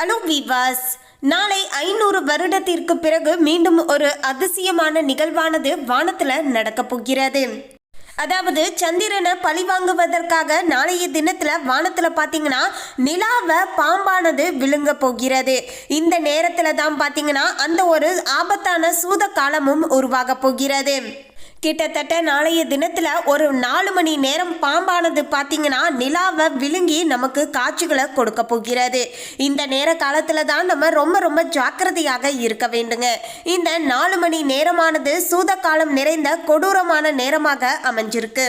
Hello வீவாஸ் நாளை ஐநூறு வருடத்திற்கு பிறகு மீண்டும் ஒரு அதிசயமான நிகழ்வானது வானத்துல நடக்கப் போகிறது. அதாவது சந்திரனை பழி வாங்குவதற்காக நாளைய தினத்துல வானத்துல பாத்தீங்கன்னா நிலாவை பாம்பானது விழுங்க போகிறது. இந்த நேரத்துல தான் பாத்தீங்கன்னா அந்த ஒரு ஆபத்தான சூத காலமும் உருவாக போகிறது. கிட்டத்தட்ட நாளைய தினத்துல ஒரு நாலு மணி நேரம் பாம்பானது பார்த்தீங்கன்னா நிலாவை விழுங்கி நமக்கு காட்சிகளை கொடுக்க போகிறது. இந்த நேர காலத்துல தான் நம்ம ரொம்ப ரொம்ப ஜாக்கிரதையாக இருக்க வேண்டுங்க. இந்த நாலு மணி நேரமானது சூத காலம் நிறைந்த கொடூரமான நேரமாக அமைஞ்சிருக்கு.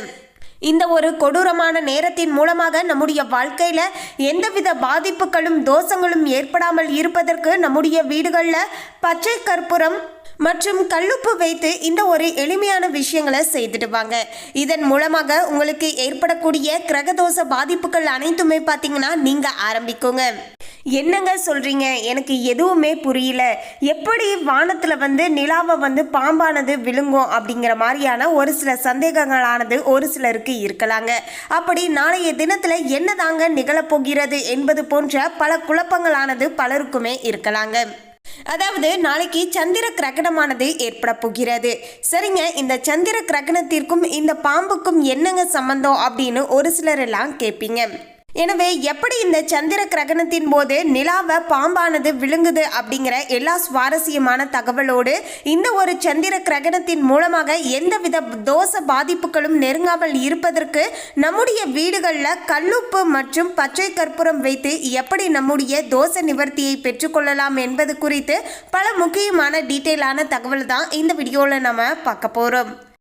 இந்த ஒரு கொடூரமான நேரத்தின் மூலமாக நம்முடைய வாழ்க்கையில எந்தவித பாதிப்புகளும் தோஷங்களும் ஏற்படாமல் இருப்பதற்கு நம்முடைய வீடுகளில் பச்சை கற்பூரம் மற்றும் கல்லுப்பு வைத்து இந்த ஒரு எளிமையான விஷயங்களை செய்துடுவாங்க இதன் மூலமாக உங்களுக்கு ஏற்படக்கூடிய கிரகதோஷ பாதிப்புகள் அனைத்துமே பார்த்தீங்கன்னா நீங்க ஆரம்பிக்குங்க. என்னங்க சொல்றீங்க? எனக்கு எதுவுமே புரியல. எப்படி வானத்துல வந்து நிலாவை வந்து பாம்பானது விழுங்கும் அப்படிங்கிற மாதிரியான ஒரு சில சந்தேகங்களானது ஒரு சிலருக்கு இருக்கலாங்க. அப்படி நாளைய தினத்துல என்னதாங்க நிகழப்போகிறது என்பது போன்ற பல குழப்பங்களானது பலருக்குமே இருக்கலாங்க. அதாவது நாளைக்கு சந்திர கிரகணமானது ஏற்பட போகிறது. சரிங்க இந்த சந்திர கிரகணத்திற்கும் இந்த பாம்புக்கும் என்னங்க சம்பந்தம் அப்படின்னு ஒரு சிலர் எல்லாம் கேட்பீங்க எனவே எப்படி இந்த சந்திர கிரகணத்தின் போது நிலாவை பாம்பானது விழுங்குது அப்படிங்கிற எல்லா சுவாரஸ்யமான தகவலோடு இந்த ஒரு சந்திர கிரகணத்தின் மூலமாக எந்தவித தோஷ பாதிப்புகளும் நெருங்காமல் இருப்பதற்கு நம்முடைய வீடுகளில் கல்லுப்பு மற்றும் பச்சை கற்பூரம் வைத்து எப்படி நம்முடைய தோச நிவர்த்தியை பெற்றுக்கொள்ளலாம் என்பது குறித்து பல முக்கியமான டீட்டெயிலான தகவல் தான் இந்த வீடியோவில் நம்ம பார்க்க போகிறோம்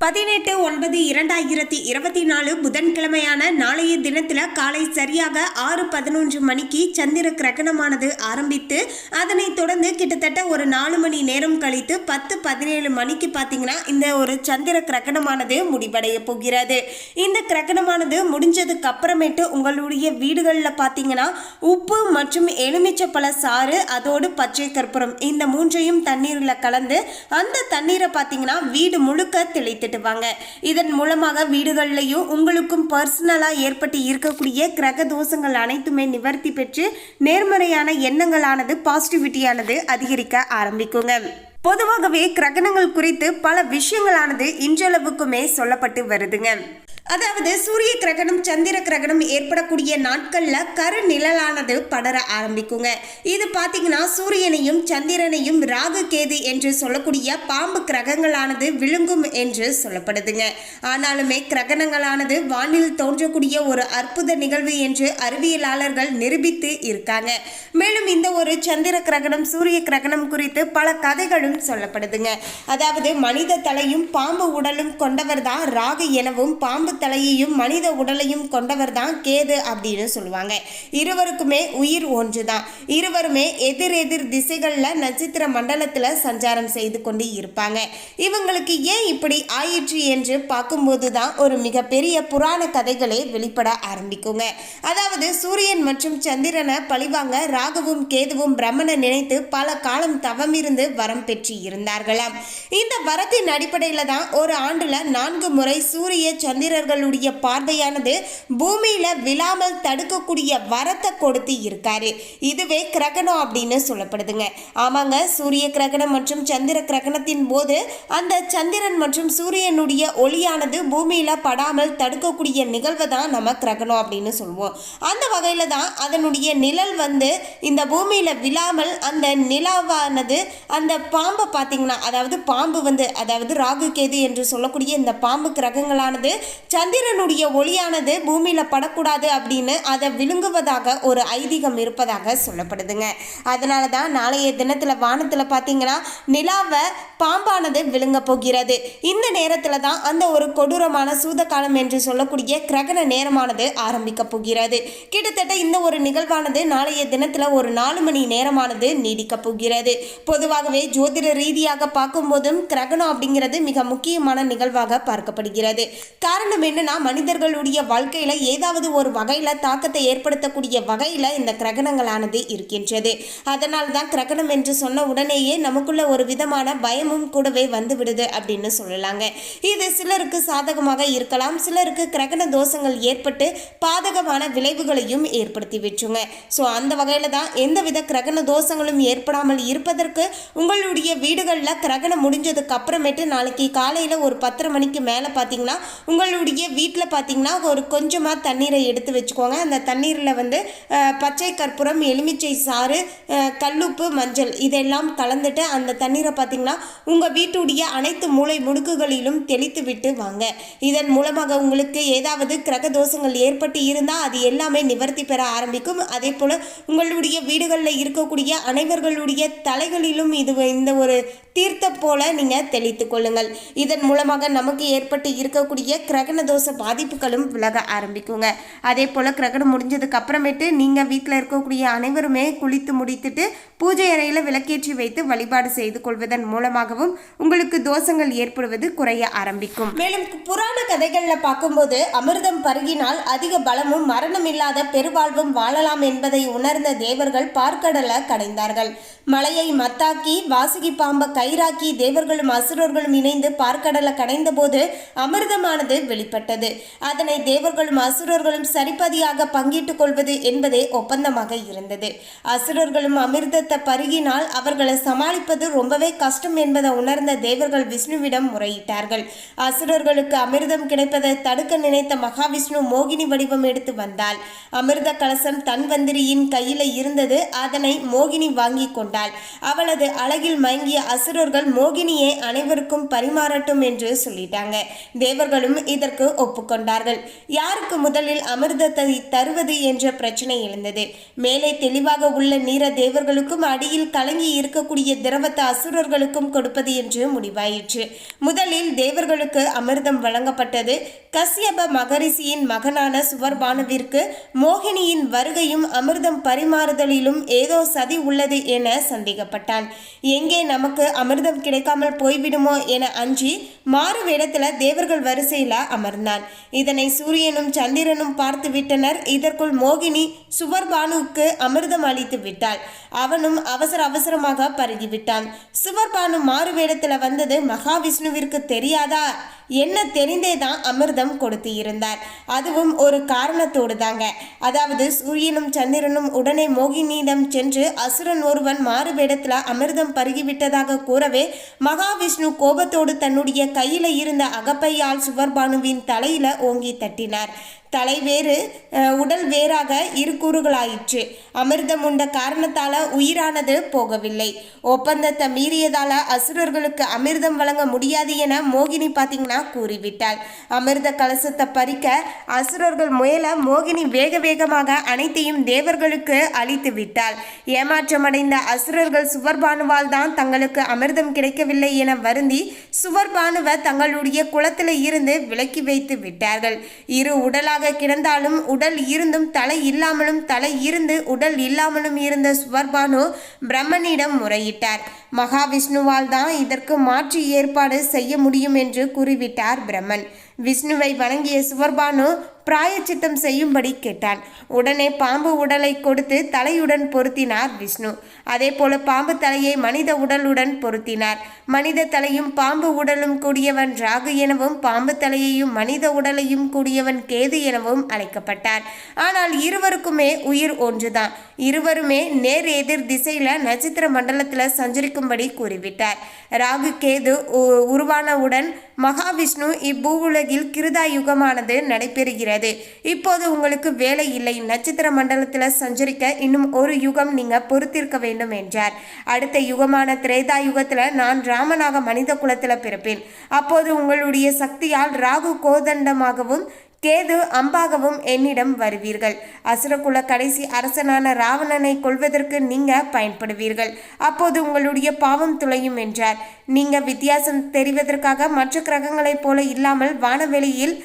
பதினெட்டு ஒன்பது இரண்டாயிரத்தி இருபத்தி நாலு புதன்கிழமையான நாளைய தினத்தில் காலை சரியாக ஆறு பதினொன்று மணிக்கு சந்திர கிரகணமானது ஆரம்பித்து அதனைத் தொடர்ந்து கிட்டத்தட்ட ஒரு நாலு மணி நேரம் கழித்து பத்து பதினேழு மணிக்கு பார்த்தீங்கன்னா இந்த ஒரு சந்திர கிரகணமானது முடிவடைய போகிறது. இந்த கிரகணமானது முடிஞ்சதுக்கு அப்புறமேட்டு உங்களுடைய வீடுகளில் பார்த்தீங்கன்னா உப்பு மற்றும் எலுமிச்சப்பழ சாறு அதோடு பச்சை கற்பூரம் இந்த மூன்றையும் தண்ணீரில் கலந்து அந்த தண்ணீரை பார்த்தீங்கன்னா வீடு முழுக்க தெளித்து தெளித்துட்டு வாங்க இதன் மூலமாக வீடுகள்லையும் உங்களுக்கும் பர்சனலாக ஏற்பட்டு இருக்கக்கூடிய கிரக தோஷங்கள் அனைத்துமே நிவர்த்தி பெற்று நேர்மறையான எண்ணங்களானது பாசிட்டிவிட்டியானது அதிகரிக்க ஆரம்பிக்குங்க. பொதுவாகவே கிரகணங்கள் குறித்து பல விஷயங்களானது இன்றளவுக்குமே சொல்லப்பட்டு வருதுங்க. அதாவது சூரிய கிரகணம் சந்திர கிரகணம் ஏற்படக்கூடிய நாட்களில் கரு நிழலானது படர ஆரம்பிக்குங்க. இது பார்த்தீங்கன்னா சூரியனையும் சந்திரனையும் ராகு கேது என்று சொல்லக்கூடிய பாம்பு கிரகங்களானது விழுங்கும் என்று சொல்லப்படுதுங்க. ஆனாலுமே கிரகணங்களானது வானில் தோன்றக்கூடிய ஒரு அற்புத நிகழ்வு என்று அறிவியலாளர்கள் நிரூபித்து இருக்காங்க. மேலும் இந்த ஒரு சந்திர கிரகணம் சூரிய கிரகணம் குறித்து பல கதைகளும் சொல்லப்படுதுங்க. அதாவது மனித தலையும் பாம்பு உடலும் கொண்டவர் தான் ராகு எனவும் பாம்பு தலையையும் மனித உடலையும் கொண்டவர் தான் கேது அப்படின்னு சொல்லுவாங்க. இருவருக்குமே உயிர் ஒன்று தான் இருவருமே எதிர் எதிர் திசைகளில் நட்சத்திர மண்டலத்தில் சஞ்சாரம் செய்து கொண்டு இருப்பாங்க. இவங்களுக்கு ஏன் இப்படி ஆயிற்று என்று பார்க்கும்போது தான் ஒரு மிகப்பெரிய புராண கதைகளே வெளிப்பட ஆரம்பிக்குங்க. அதாவது சூரியன் மற்றும் சந்திரனை பழிவாங்க ராகுவும் கேதுவும் பிரம்மனை நினைத்து பல காலம் தவமிருந்து வரம் பெற்று இருந்தார்களாம். இந்த வரத்தின் அடிப்படையில் தான் ஒரு ஆண்டுல நான்கு முறை சூரிய அவர்களுடைய பார்வையானது பூமியில விழாமல் தடுக்கக்கூடிய வரத்தை கொடுத்து இருக்காரு. இதுவே கிரகணம் அப்படின்னு சொல்லப்படுதுங்க. ஆமாங்க சூரிய கிரகணம் மற்றும் சந்திர கிரகணத்தின் போது அந்த சந்திரன் மற்றும் சூரியனுடைய ஒளியானது பூமியில படாமல் தடுக்கக்கூடிய நிகழ்வை தான் நம்ம கிரகணம் அப்படின்னு சொல்லுவோம். அந்த வகையில தான் அதனுடைய நிழல் வந்து இந்த பூமியில விழாமல் அந்த நிலாவானது அந்த பாம்பை பார்த்தீங்கன்னா அதாவது பாம்பு வந்து அதாவது ராகு கேது என்று சொல்லக்கூடிய இந்த பாம்பு கிரகங்களானது சந்திரனுடைய ஒளியானது பூமியில படக்கூடாது அப்படின்னு அதை விழுங்குவதாக ஒரு ஐதீகம் இருப்பதாக சொல்லப்படுதுங்க. அதனால தான் நாளைய தினத்துல வானத்துல பார்த்தீங்கன்னா நிலாவை பாம்பானது விழுங்க போகிறது. இந்த நேரத்துல தான் அந்த ஒரு கொடூரமான சூதகாலம் என்று சொல்லக்கூடிய கிரகண நேரமானது ஆரம்பிக்க போகிறது. கிட்டத்தட்ட இந்த ஒரு நிகழ்வானது நாளைய தினத்துல ஒரு நாலு மணி நேரமானது நீடிக்க போகிறது. பொதுவாகவே ஜோதிட ரீதியாக பார்க்கும்போதும் கிரகணம் அப்படிங்கிறது மிக முக்கியமான நிகழ்வாக பார்க்கப்படுகிறது. காரணமே என்னென்னா மனிதர்களுடைய வாழ்க்கையில் ஏதாவது ஒரு வகையில் தாக்கத்தை ஏற்படுத்தக்கூடிய வகையில் இந்த கிரகணங்களானது இருக்கின்றது. அதனால் தான் கிரகணம் என்று சொன்ன உடனேயே நமக்குள்ள ஒரு விதமான பயமும் கூடவே வந்து விடுது அப்படின்னு சொல்லலாங்க. இது சிலருக்கு சாதகமாக இருக்கலாம். சிலருக்கு கிரகண தோஷங்கள் ஏற்பட்டு பாதகமான விளைவுகளையும் ஏற்படுத்தி விட்டுருங்க. ஸோ அந்த வகையில் தான் எந்தவித கிரகண தோஷங்களும் ஏற்படாமல் இருப்பதற்கு உங்களுடைய வீடுகளில் கிரகணம் முடிஞ்சதுக்கு அப்புறமேட்டு நாளைக்கு காலையில் ஒரு பத்தரை மணிக்கு மேலே பார்த்தீங்கன்னா உங்களுடைய வீட்டில் பார்த்தீங்கன்னா ஒரு கொஞ்சமாக தண்ணீரை எடுத்து வச்சுக்கோங்க. அந்த தண்ணீரில் வந்து பச்சை கற்பூரம் எலுமிச்சை சாறு கல்லுப்பு மஞ்சள் இதெல்லாம் கலந்துட்டு அந்த தண்ணீரை பார்த்தீங்கன்னா உங்கள் வீட்டுடைய அனைத்து மூளை முடுக்குகளிலும் தெளித்து விட்டு வாங்க. இதன் மூலமாக உங்களுக்கு ஏதாவது கிரக தோஷங்கள் ஏற்பட்டு இருந்தால் அது எல்லாமே நிவர்த்தி பெற ஆரம்பிக்கும். அதே போல் உங்களுடைய வீடுகளில் இருக்கக்கூடிய அனைவர்களுடைய தலைகளிலும் இது இந்த ஒரு தீர்த்தம் போல நீங்கள் தெளித்து கொள்ளுங்கள். இதன் மூலமாக நமக்கு ஏற்பட்டு இருக்கக்கூடிய கிரகண தோஷ பாதிப்புகளும் விலக ஆரம்பிக்குங்க. அதே போல் கிரகணம் முடிஞ்சதுக்கு அப்புறமேட்டு நீங்கள் வீட்டில் இருக்கக்கூடிய அனைவருமே குளித்து முடித்துட்டு பூஜை அறையில் விளக்கேற்றி வைத்து வழிபாடு செய்து கொள்வதன் மூலமாகவும் உங்களுக்கு தோஷங்கள் ஏற்படுவது குறைய ஆரம்பிக்கும். மேலும் புராண கதைகளில் பார்க்கும்போது அமிர்தம் பருகினால் அதிக பலமும் மரணம் இல்லாத பெருவாழ்வும் வாழலாம் என்பதை உணர்ந்த தேவர்கள் பார்க்கடலை கடைந்தார்கள். மலையை மத்தாக்கி வாசுகி பாம்பை கயிறாக்கி தேவர்களும் அசுரர்களும் இணைந்து பார்க்கடலை கடைந்த போது அமிர்தமானது ஏற்பட்டது. அதனை தேவர்களும் அசுரர்களும் சரிபதியாக பங்கிட்டுக் கொள்வது என்பதே ஒப்பந்தமாக இருந்தது. அசுரர்களும் அமிர்தத்தை பருகினால் அவர்களை சமாளிப்பது ரொம்பவே கஷ்டம் என்பதை உணர்ந்த தேவர்கள் விஷ்ணுவிடம் முறையிட்டார்கள். அசுரர்களுக்கு அமிர்தம் கிடைப்பதை தடுக்க நினைத்த மகாவிஷ்ணு மோகினி வடிவம் எடுத்து வந்தாள். அமிர்த கலசம் தன்வந்திரியின் கையில இருந்தது. அதனை மோகினி வாங்கி கொண்டாள். அவளது அழகில் மயங்கிய அசுரர்கள் மோகினியை அனைவருக்கும் பரிமாறட்டும் என்று சொல்லிட்டாங்க. தேவர்களும் இதற்கு ஒப்புக்கொண்டார்கள். யாருக்கு முதலில் அமிர்தத்தை தருவது என்ற பிரச்சனை எழுந்தது. மேலே தெளிவாக உள்ள நீர தேவர்களுக்கும் அடியில் கலங்கி இருக்கக்கூடிய திரவத்தை அசுரர்களுக்கும் கொடுப்பது என்று முடிவாயிற்று. முதலில் தேவர்களுக்கு அமிர்தம் வழங்கப்பட்டது. கஸ்யப மகரிஷியின் மகனான சுவர்பானுவிற்கு மோகினியின் வருகையும் அமிர்தம் பரிமாறுதலிலும் ஏதோ சதி உள்ளது என சந்தேகப்பட்டான். எங்கே நமக்கு அமிர்தம் கிடைக்காமல் போய்விடுமோ என அஞ்சி மாறு வேடத்தில் தேவர்கள் வரிசையில் அமர்ந்தான். இதனை சூரியனும் சந்திரனும் பார்த்து விட்டனர். இதற்குள் மோகினி சுவர்பானுவுக்கு அமிர்தம் அளித்து விட்டாள். அவனும் அவசர அவசரமாக பருகிவிட்டான். சுவர்பானு மாறு வேடத்தில் வந்தது மகாவிஷ்ணுவிற்கு தெரியாதா? என்ன தெரிந்தே தான் அமிர்தம் கொடுத்து இருந்தார் அதுவும் ஒரு காரணத்தோடு தாங்க அதாவது சூரியனும் சந்திரனும் உடனே மோகினியிடம் சென்று அசுரன் ஒருவன் மாறுவேடத்தில் அமிர்தம் பருகிவிட்டதாக கூறவே மகாவிஷ்ணு கோபத்தோடு தன்னுடைய கையில் இருந்த அகப்பையால் சுவர்பானுவின் தலையில ஓங்கி தட்டினார். தலை வேறு உடல் வேறாக இரு கூறுகளாயிற்று. அமிர்தம் உண்ட காரணத்தால உயிரானது போகவில்லை. ஒப்பந்தத்தை மீறியதால அசுரர்களுக்கு அமிர்தம் வழங்க முடியாது என மோகினி பார்த்தீங்கன்னா கூறிவிட்டாள் அமிர்த கலசத்தை பறிக்க அசுரர்கள் முயல மோகினி வேக வேகமாக அனைத்தையும் தேவர்களுக்கு அளித்து விட்டாள் ஏமாற்றமடைந்த அசுரர்கள் சுவர்பானுவால் தான் தங்களுக்கு அமிர்தம் கிடைக்கவில்லை என வருந்தி சுவர்பானுவை தங்களுடைய குளத்தில் இருந்து விலக்கி வைத்து விட்டார்கள். இரு உடலாக கிடந்தாலும் உடல் இருந்தும் தலை இல்லாமலும் தலை இருந்து உடல் இல்லாமலும் இருந்த சுவர்பானு பிரம்மனிடம் முறையிட்டார். மகாவிஷ்ணுவால் தான் இதற்கு மாற்று ஏற்பாடு செய்ய முடியும் என்று கூறிவிட்டார். பிரம்மன் விஷ்ணுவை வணங்கிய சுவர்பானு பிராயச்சித்தம் செய்யும்படி கேட்டான் உடனே பாம்பு உடலை கொடுத்து தலையுடன் பொருத்தினார் விஷ்ணு. அதே போல பாம்பு தலையை மனித உடலுடன் பொருத்தினார். மனித தலையும் பாம்பு உடலும் கூடியவன் ராகு எனவும் பாம்பு தலையையும் மனித உடலையும் கூடியவன் கேது எனவும் அழைக்கப்பட்டார். ஆனால் இருவருக்குமே உயிர் ஒன்றுதான். இருவருமே நேர் எதிர் திசையில நட்சத்திர மண்டலத்தில் சஞ்சரிக்கும்படி கூறிவிட்டார். ராகு கேது உ- உருவானவுடன் மகாவிஷ்ணு இப்பூவுலகில் கிருதா யுகமானது நடைபெறுகிறது. இப்போது உங்களுக்கு வேலை இல்லை. நட்சத்திர மண்டலத்தில் சஞ்சரிக்க இன்னும் ஒரு யுகம் நீங்க பொறுத்திருக்க வேண்டும் என்றார். அடுத்த யுகமான திரேதா யுகத்தில் நான் ராமனாக மனித குலத்தில் பிறப்பேன். அப்போது உங்களுடைய சக்தியால் ராகு கோதண்டமாகவும் கேது அம்பாகவும் என்னிடம் வருவீர்கள். அசுரகுல கடைசி அரசனான ராவணனை கொல்வதற்கு நீங்க பயன்படுவீர்கள். அப்போது உங்களுடைய பாவம் துளையும் என்றார். நீங்க வித்தியாசம் தெரிவதற்காக மற்ற கிரகங்களைப் போல இல்லாமல் வானவெளியில்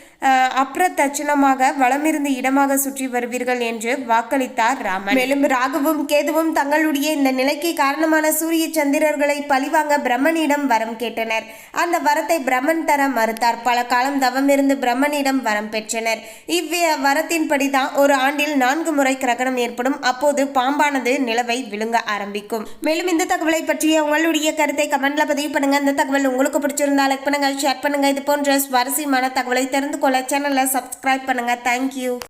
அப்பிரதட்சணமாக வளமிருந்து இடமாக சுற்றி வருவீர்கள் என்று வாக்களித்தார் ராமன். மேலும் ராகுவும் கேதுவும் தங்களுடைய இந்த நிலைக்கு காரணமான சூரிய சந்திரர்களை பழிவாங்க பிரம்மனிடம் வரம் கேட்டனர். அந்த வரத்தை பிரம்மன் தர மறுத்தார். பல காலம் தவம் இருந்து பிரம்மனிடம் வரம் பெற்றனர். இவ்விய வரத்தின்படி தான் ஒரு ஆண்டில் நான்கு முறை கிரகணம் ஏற்படும். அப்போது பாம்பானது நிலவை விழுங்க ஆரம்பிக்கும். மேலும் இந்த தகவலை பற்றிய உங்களுடைய கருத்தை கமெண்ட்ல பதிவு பண்ணுங்க. இந்த தகவல் உங்களுக்கு பிடிச்சிருந்தா லைக் பண்ணுங்க ஷேர் பண்ணுங்க. இது போன்ற சுவாரஸ்யமான தகவலை தெரிந்து கொள்ள சேனலை சப்ஸ்கிரைப் பண்ணுங்கள் தேங்க்யூ